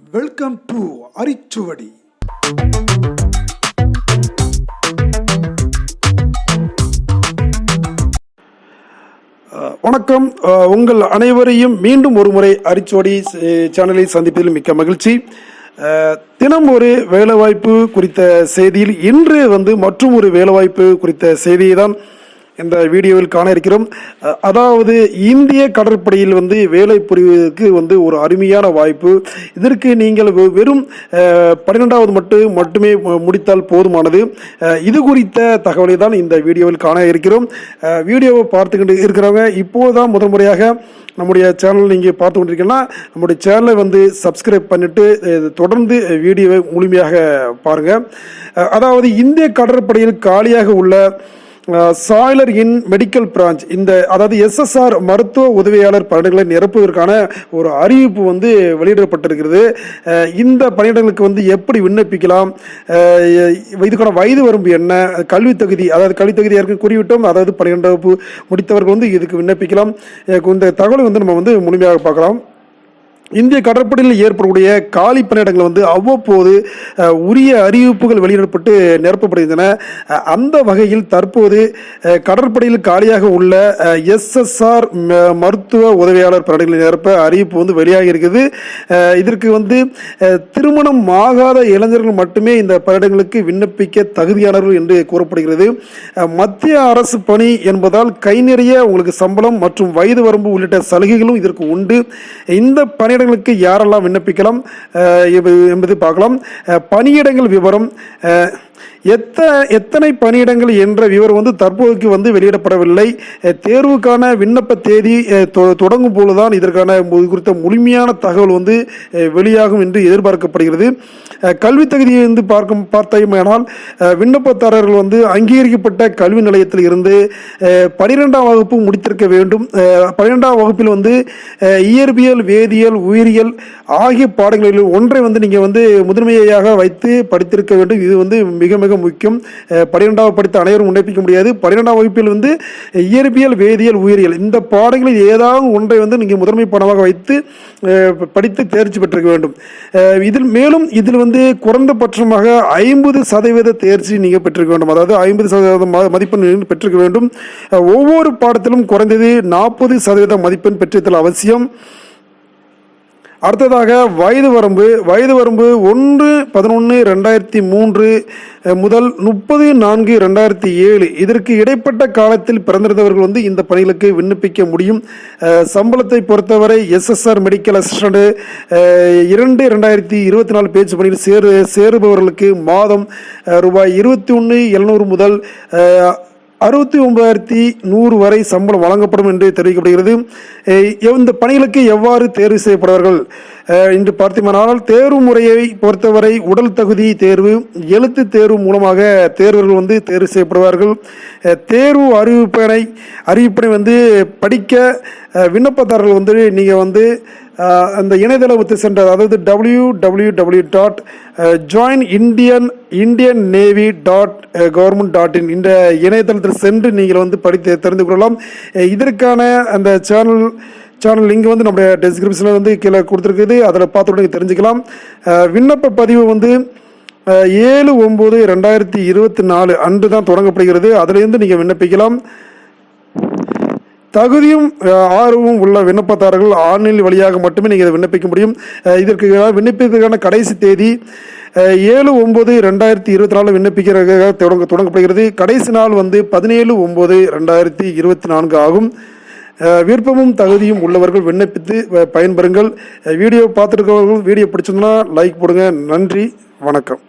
Welcome to அரிச்சுவடி. வணக்கம். உங்கள் அனைவரையும் மீண்டும் ஒரு முறை அரிச்சுவடி சேனலை சேனலில் சந்திப்பதில் மிக்க மகிழ்ச்சி. தினம் ஒரு வேலைவாய்ப்பு குறித்த செய்தியில் இன்று வந்து மற்றும் ஒரு வேலைவாய்ப்பு குறித்த செய்தியை தான் இந்த வீடியோவில் காண இருக்கிறோம் அதாவது இந்திய கடற்படையில் வந்து வேலை புரிவதற்கு வந்து ஒரு அருமையான வாய்ப்பு. இதற்கு நீங்கள் வெ- வெறும் பன்னிரெண்டாவது மட்டும் மட்டுமே முடித்தால் போதுமானது. இது குறித்த தகவலை தான் இந்த வீடியோவில் காண இருக்கிறோம் வீடியோவை பார்த்துக்கிட்டு இருக்கிறவங்க இப்போதான் முதல் முறையாக நம்முடைய சேனல் நீங்கள் பார்த்து கொண்டிருக்கீங்கன்னா நம்முடைய சேனலை வந்து சப்ஸ்கிரைப் பண்ணிட்டு தொடர்ந்து வீடியோவை முழுமையாக பாருங்கள் அதாவது இந்திய கடற்படையில் காலியாக உள்ள சாய்லர் இன் மெடிக்கல் பிரான்ச். இந்த அதாவது எஸ்எஸ்ஆர் மருத்துவ உதவியாளர் பணியிடங்களை நிரப்புவதற்கான ஒரு அறிவிப்பு வந்து வெளியிடப்பட்டிருக்கிறது. இந்த பணியிடங்களுக்கு வந்து எப்படி விண்ணப்பிக்கலாம்? இதுக்கான வயது வரம்பு என்ன? கல்வி தகுதி அதாவது கல்வி தகுதி ஏற்கனவே குறிவிட்டோம். அதாவது பன்னிரெண்டு வகுப்பு முடித்தவர்கள் வந்து இதுக்கு விண்ணப்பிக்கலாம். இந்த தகவலை வந்து நம்ம வந்து முழுமையாக பார்க்கலாம். இந்திய கடற்படையில் ஏற்படக்கூடிய காலி பணியிடங்கள் வந்து அவ்வப்போது உரிய அறிவிப்புகள் வெளியிடப்பட்டு நிரப்பப்படுகின்றன. அந்த வகையில் தற்போது கடற்படையில் காலியாக உள்ள எஸ்எஸ்ஆர் மருத்துவ உதவியாளர் பணியிடங்களை நிரப்ப அறிவிப்பு வந்து வெளியாகி இருக்குது. இதற்கு வந்து திருமணம் ஆகாத இளைஞர்கள் மட்டுமே இந்த பணியிடங்களுக்கு விண்ணப்பிக்க தகுதியானவர்கள் என்று கூறப்படுகிறது. மத்திய அரசு பணி என்பதால் கை நிறைய உங்களுக்கு சம்பளம் மற்றும் வயது வரம்பு உள்ளிட்ட சலுகைகளும் இதற்கு உண்டு. இந்த பணியிடங்களுக்கு யாரெல்லாம் விண்ணப்பிக்கலாம் என்பது பார்க்கலாம். பணியிடங்கள் விவரம் எத்தனை எத்த எத்தனை பணியிடங்கள் என்ற விவரம் வந்து தற்போதைக்கு வந்து வெளியிடப்படவில்லை. தேர்வுக்கான விண்ணப்ப தேதி தொ- தொடங்கும் பொழுதுதான் இதற்கான குறித்த முழுமையான தகவல் வந்து வெளியாகும் என்று எதிர்பார்க்கப்படுகிறது. கல்வி தகுதியை வந்து பார்க்கும் பார்த்தோமேனால் விண்ணப்பதாரர்கள் வந்து அங்கீகரிக்கப்பட்ட கல்வி நிலையத்தில் இருந்து பனிரெண்டாம் வகுப்பு முடித்திருக்க வேண்டும். பனிரெண்டாம் பன்னிரெண்டாம் வகுப்பில் வந்து இயற்பியல் வேதியியல் உயிரியல் ஆகிய பாடங்களில் ஒன்றை வந்து நீங்கள் வந்து முதன்மையாக வைத்து படித்திருக்க வேண்டும். இது வந்து மிக மிக முக்கியம். பன்னிரெண்டாவது படித்த அனைவரும் உன்னிப்பிக்க முடியாது. பன்னிரெண்டாம் வகுப்பில் வந்து இயற்பியல் வேதியியல் உயிரியல் இந்த பாடங்களில் ஏதாவது ஒன்றை வந்து நீங்கள் முதன்மை பாடமாக வைத்து படித்து தேர்ச்சி பெற்றிருக்க வேண்டும். இதில் மேலும் இதில் வந்து குறைந்தபட்சமாக ஐம்பது சதவீத தேர்ச்சி நீங்கள் பெற்றிருக்க வேண்டும். அதாவது ஐம்பது சதவீதம் மதிப்பெண் பெற்றிருக்க வேண்டும். ஒவ்வொரு பாடத்திலும் குறைந்தது நாற்பது சதவீத மதிப்பெண் பெற்றிருத்தல் அவசியம். அடுத்ததாக வயது வரம்பு வயது வரம்பு ஒன்று பதினொன்று ரெண்டாயிரத்தி மூன்று முதல் முப்பது நான்கு ரெண்டாயிரத்தி ஏழு. இதற்கு இடைப்பட்ட காலத்தில் பிறந்திருந்தவர்கள் வந்து இந்த பணிகளுக்கு விண்ணப்பிக்க முடியும். சம்பளத்தை பொறுத்தவரை எஸ்எஸ்ஆர் மெடிக்கல் அசிஸ்டண்ட்டு இரண்டு ரெண்டாயிரத்தி இருபத்தி நாலு பேச்சு பணியில் சேரு சேருபவர்களுக்கு மாதம் ரூபாய் இருபத்தி ஒன்று எழுநூறு முதல் அறுபத்தி ஒன்பதாயிரத்தி நூறு வரை சம்பளம் வழங்கப்படும் என்று தெரிவிக்கப்படுகிறது. இந்த பணிகளுக்கு எவ்வாறு தேர்வு செய்யப்படுவார்கள்? அஹ் இன்று பார்த்தீங்கன்னால் தேர்வு முறையை பொறுத்தவரை உடல் தகுதி தேர்வு எழுத்து தேர்வு மூலமாக தேர்வர்கள் வந்து தேர்வு செய்யப்படுவார்கள். தேர்வு அறிவிப்பினை அறிவிப்பினை வந்து படிக்க விண்ணப்பதாரர்கள் வந்து நீங்கள் வந்து அந்த இணையதளத்தை சென்ற அதாவது W W W dot join Indian Indian navy dot government dot in இந்த இணையதளத்தில் சென்று நீங்கள் வந்து படித்து தெரிந்து கொள்ளலாம். இதற்கான அந்த சேனல் சேனல் லிங்க் வந்து நம்முடைய டெஸ்கிரிப்ஷனில் வந்து கீழே கொடுத்துருக்குது. அதில் பார்த்து நீங்கள் தெரிஞ்சுக்கலாம். விண்ணப்ப பதிவு வந்து ஏழு ஒம்பது ரெண்டாயிரத்தி இருபத்தி நாலு அன்று தான் தொடங்கப்படுகிறது. அதிலிருந்து நீங்கள் விண்ணப்பிக்கலாம். தகுதியும் ஆர்வமும் உள்ள விண்ணப்பதாரர்கள் ஆன்லைன் வழியாக மட்டுமே நீங்கள் இதை விண்ணப்பிக்க முடியும். இதற்கு விண்ணப்பிப்பதற்கான கடைசி தேதி ஏழு ஒம்பது ரெண்டாயிரத்தி இருபத்தி நாலு விண்ணப்பிக்கிறதுக்காக தொடங்க தொடங்கப்படுகிறது. கடைசி நாள் வந்து பதினேழு ஒம்பது ரெண்டாயிரத்தி இருபத்தி நான்கு ஆகும். விருப்பமும் தகுதியும் உள்ளவர்கள் விண்ணப்பித்து பயன்பெறுங்கள். வீடியோ பார்த்துருக்கிறவர்கள் வீடியோ பிடிச்சிருந்தா லைக் போடுங்க. நன்றி வணக்கம்.